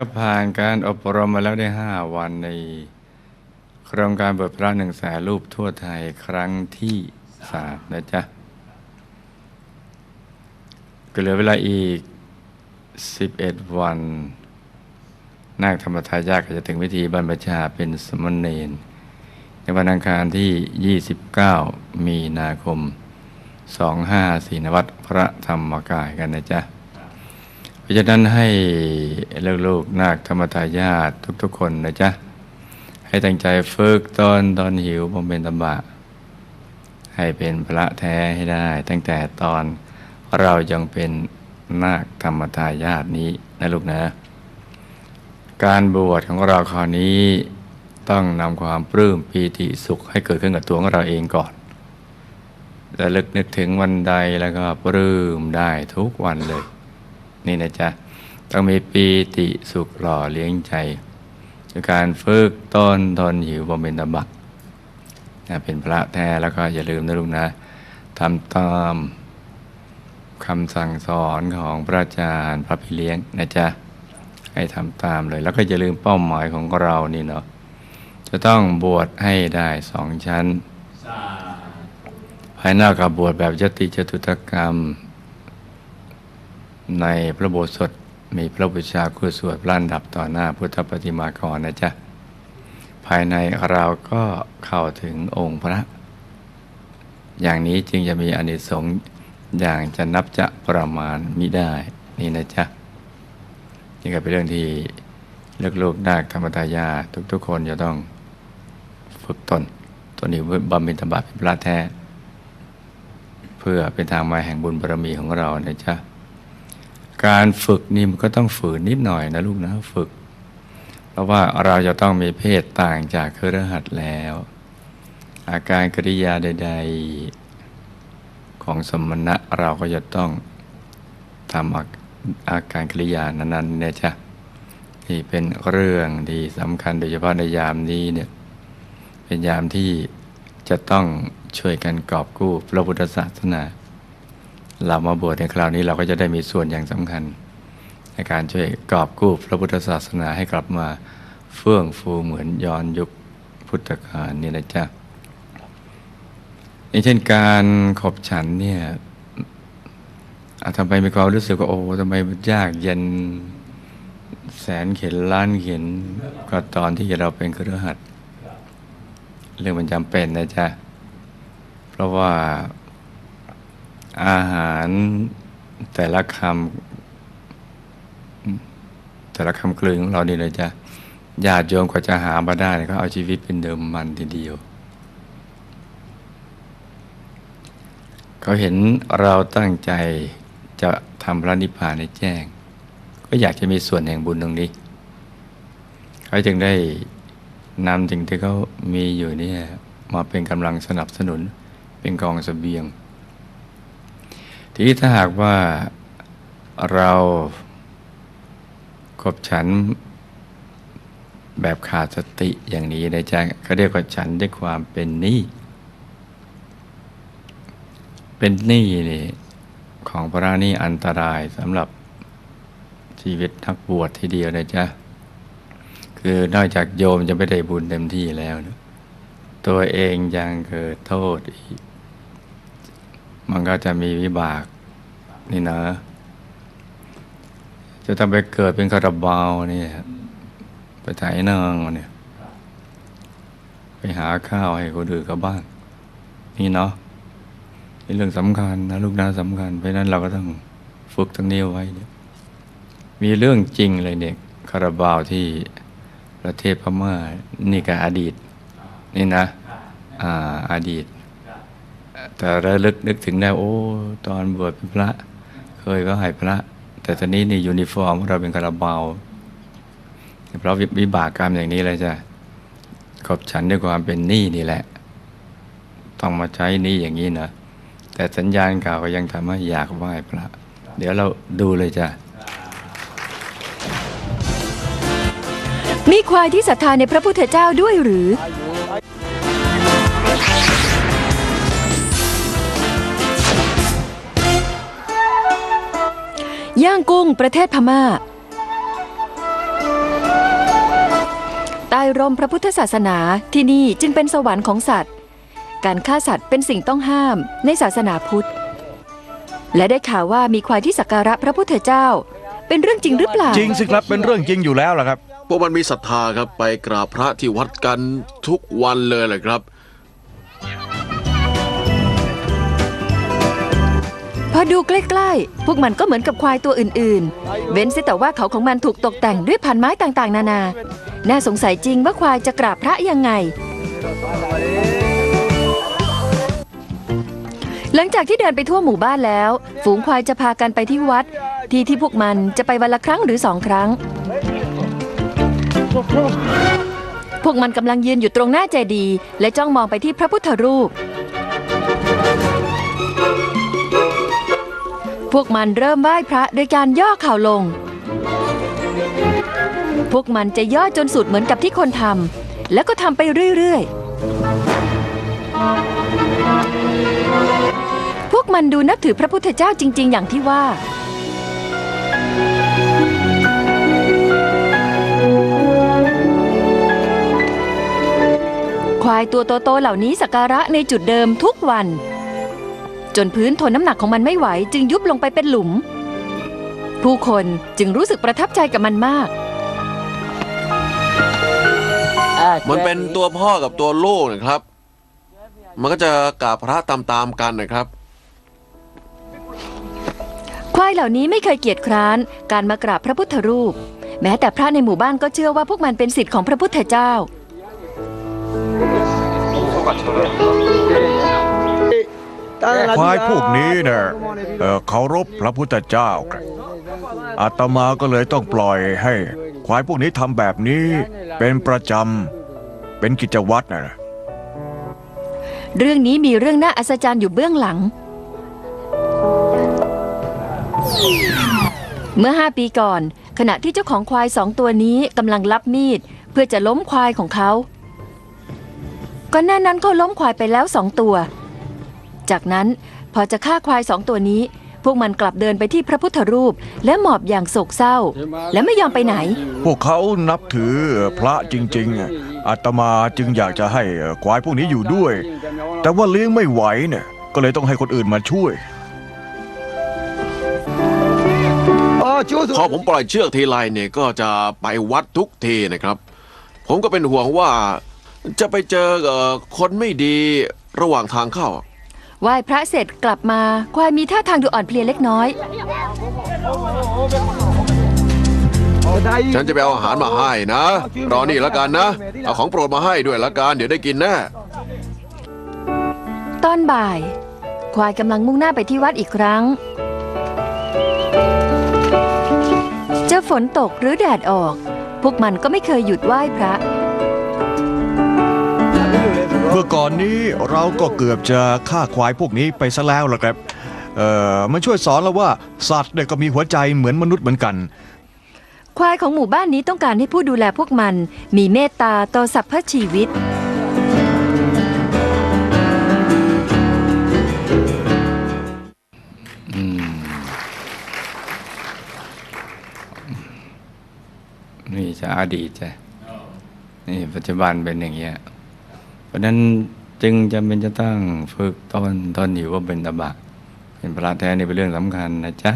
ก็ผ่านการอบรมมาแล้วได้5วันใน โครงการบทพระหนึ่งแสนรูปทั่วไทยครั้งที่สามนะจ๊ะ ก็เหลือเวลาอีก 11 วัน นาคธรรมทายาก็จะถึงวิธีบรรพชาเป็นสมณเณรในวันอังคารที่ 29 มีนาคม 25สีนวัตพระธรรมกายกันนะจ๊ะ ราะฉะนั้นให้ลูกๆนาคธรรมทายาททุกๆคนนะจ๊ะ ให้ตั้งใจฝึกตอนตอนหิวบำเพ็ญตบะ ให้เป็นพระแท้ให้ได้ ตั้งแต่ตอนเรายังเป็นนาคธรรมทายาทนี้นะลูกนะ การบวชของเราคราวนี้ต้องนำความปลื้มปีติสุขให้เกิดขึ้นกับตัวของเราเองก่อนและลึกนึกถึงวันใดแล้วก็ปลื้มได้ทุกวันเลย นี่นะจ๊ะ ต้องมีปีติสุขหล่อเลี้ยงใจด้วยการฝึกต้นทนหิวบำเพ็ญตบะนะเป็นพระแท้แล้วก็อย่าลืมนะลูกนะทำตามคำสั่งสอนของพระอาจารย์พระพี่เลี้ยงนะจ๊ะให้ทำตามเลย แล้วก็อย่าลืมเป้าหมายของเรานี่เนาะจะต้องบวชให้ได้สองชั้น ภายหน้ากับบวชแบบยติจตุตกรรม ในพระโบสถมีพระบูชาคู่สวดพระอันดับต่อหน้าพุทธปฏิมากรนะจ๊ะ ภายในเราก็เข้าถึงองค์พระ อย่างนี้จึงจะมีอนิสงส์อย่างจะนับจะประมาณมิได้นี่นะจ๊ะนี่ก็เป็นเรื่องที่ลูกนาคธรรมทายาททุกๆคนจะต้องฝึกตน ตัวนี้บำเพ็ญธรรมะเป็นพระแท้ เพื่อเป็นทางมาแห่งบุญบารมีของเรานะจ๊ะ การฝึกนี่มันก็ต้องฝืนนิดหน่อยนะลูกนะฝึก เพราะว่าเราจะต้องมีเพศต่างจากเครือขัดแล้ว อาการกริยาใด ๆ ของสมณะเราก็จะต้องทำอาอาการกริยานั้นๆเนี่ยจ้ะที่เป็นเรื่องที่สำคัญโดยเฉพาะในยามนี้เนี่ยเป็นยามที่จะต้องช่วยกันกอบกู้พระพุทธศาสนา เรามาบวชในคราวนี้เราก็จะได้มีส่วนอย่างสำคัญ ในการช่วยกอบกู้พระพุทธศาสนาให้กลับมาเฟื่องฟูเหมือนย้อนยุคพุทธกาลนี่นะจ๊ะอย่างเช่นการขบฉันเนี่ยทำไมมีความรู้สึกว่าโอ้ทำไมมันยากเย็นแสนเข็นล้านเข็นก็ตอนที่เราเป็นเครือขัดเรื่องมันจำเป็นนะจ๊ะ เพราะว่า อาหารแต่ละคำแต่ละคำกลืนของเรานี่เลยจ้ะญาติโยมกว่าจะหามาได้ก็เอาชีวิตเป็นเดิมมันทีเดียว เขาเห็นเราตั้งใจจะทำพระนิพพานให้แจ้ง ก็อยากจะมีส่วนแห่งบุญตรงนี้ เขาจึงได้นำสิ่งที่เขามีอยู่นี่มาเป็นกำลังสนับสนุนเป็นกองสเสบียง ทีถ้าหากว่าเราขบฉันแบบขาดสติอย่างนี้นะจ๊ะเขาเรียกว่าฉันด้วยความเป็นหนี้เป็นหนี้นี่ของพระนี่อันตรายสำหรับชีวิตนักบวชทีเดียวนะจ๊ะคือนอกจากโยมจะไม่ได้บุญเต็มที่แล้วนะตัวเองยังเกิดโทษอีก มันก็จะมีวิบากนี่นะ จะต้องไปเกิดเป็นคาราบาวนี่ไปไถนางเนี่ย ไปหาข้าวให้คนอื่นเขาบ้างนี่เนาะนี่เรื่องสำคัญนะลูกนะสำคัญ เพราะนั้นเราก็ต้องฝึกตรงนี้ไว้เนี่ยมีเรื่องจริงเลยเนี่ยคาราบาวที่ประเทศพม่านี่ก็อดีต นี่นะ อ่าอดีต แต่ระลึกนึกถึงได้โอ้ ตอนบวชเป็นพระ เคยก็ให้พระ แต่ตอนนี้นี่ยูนิฟอร์มเราเป็นคาราบาวเพราะวิบากกรรมอย่างนี้เลยจ้ะขอบฉันด้วยความเป็นหนี้นี่แหละ ต้องมาใช้หนี้อย่างนี้นะแต่สัญญาณเก่าก็ยังทำให้อยากไหว้พระ เดี๋ยวเราดูเลยจ้ะมีควายที่ศรัทธาในพระพุทธเจ้าด้วยหรือ ย่างกุ้งประเทศพม่าายร่มพระพุทธศาสนาที่นี่จึงเป็นสวรรค์ของสัตว์ การฆ่าสัตว์เป็นสิ่งต้องห้ามในศาสนาพุทธ และได้ข่าวว่ามีควายที่สักการะพระพุทธเจ้า เป็นเรื่องจริงหรือเปล่า จริงสิครับเป็นเรื่องจริงอยู่แล้วล่ะครับ พวกมันมีศรัทธาครับไปกราบพระที่วัดกันทุกวันเลยแหละครับ อดูใกล้ๆ พวกมันก็เหมือนกับควายตัวอื่นๆ เว้นเสียแต่ว่าเขาของมันถูกตกแต่งด้วยพันไม้ต่างๆ นานา น่าสงสัยจริงว่าควายจะกราบพระยังไง หลังจากที่เดินไปทั่วหมู่บ้านแล้ว ฝูงควายจะพากันไปที่วัด ที่ที่พวกมันจะไปวันละครั้งหรือสองครั้ง พวกมันกำลังยืนอยู่ตรงหน้าเจดีย์และจ้องมองไปที่พระพุทธรูป วกมันเริ่มไหว้พระโดยการย่อเข่าลง พวกมันจะย่อจนสุดเหมือนกับที่คนทำแล้วก็ทำไปเรื่อยๆ พวกมันดูนับถือพระพุทธเจ้าจริง ๆ อย่างที่ว่าควายตัวโตๆเหล่านี้สักการะในจุดเดิมทุกวัน จนพื้นทนน้ำหนักของมันไม่ไหว จึงยุบลงไปเป็นหลุม ผู้คนจึงรู้สึกประทับใจกับมันมาก มันเป็นตัวพ่อกับตัวลูกนะครับ มันก็จะกราบพระตามๆกันนะครับ ควายเหล่านี้ไม่เคยเกียจคร้าน การมากราบพระพุทธรูป แม้แต่พระในหมู่บ้านก็เชื่อว่าพวกมันเป็นสิทธิ์ของพระพุทธเจ้า ควายพวกนี้เนี่ยเอ่อเคารพพระพุทธเจ้าครับอาตมาก็เลยต้องปล่อยให้ ควายพวกนี้ทำแบบนี้เป็นประจำเป็นกิจวัตรนะเรื่องนี้มีเรื่องน่าอัศจรรย์อยู่เบื้องหลัง เมื่อห้าปีก่อน ขณะที่เจ้าของควายสองตัวนี้กำลังรับมีด เพื่อจะล้มควายของเขาก่อนหน้านั้นเขาล้มควายไปแล้วสองตัว จากนั้นพอจะฆ่าควายสองตัวนี้ พวกมันกลับเดินไปที่พระพุทธรูป และหมอบอย่างโศกเศร้า และไม่ยอมไปไหน พวกเขานับถือพระจริง ๆ อาตมาจึงอยากจะให้ควายพวกนี้อยู่ด้วย แต่ว่าเลี้ยงไม่ไหวเนี่ยก็เลยต้องให้คนอื่นมาช่วยพอผมปล่อยเชือกทีไรเนี่ยก็จะไปวัดทุกทีนะครับ ผมก็เป็นห่วงว่าจะไปเจอเอ่อคนไม่ดีระหว่างทางเข้า ไหว้พระเสร็จกลับมาควายมีท่าทางดูอ่อนเพลียเล็กน้อย ฉันจะไปเอาอาหารมาให้นะ รอนี่แล้วกันนะ เอาของโปรดมาให้ด้วยละกัน เดี๋ยวได้กินแน่ ตอนบ่าย ควายกำลังมุ่งหน้าไปที่วัดอีกครั้งจะฝนตกหรือแดดออก พวกมันก็ไม่เคยหยุดไหว้พระเมื่อก่อนนี้เราก็เกือบจะฆ่าควายพวกนี้ไปซะแล้วล่ะครับ เอ่อมันช่วยสอนเราว่าสัตว์เนี่ยก็มีหัวใจเหมือนมนุษย์เหมือนกัน ควายของหมู่บ้านนี้ต้องการให้ผู้ดูแลพวกมัน มีเมตตาต่อสรรพชีวิตอืมนี่จะอดีตจ้ะนี่ปัจจุบันเป็นอย่างเงี้ยเพ ราะนั้นจึงจำเป็นจะต้องฝึกตอนตอนอยู่ว่าเป็นตบะ เป็นพระแท้นี่เป็นเรื่องสำคัญนะจ๊ะ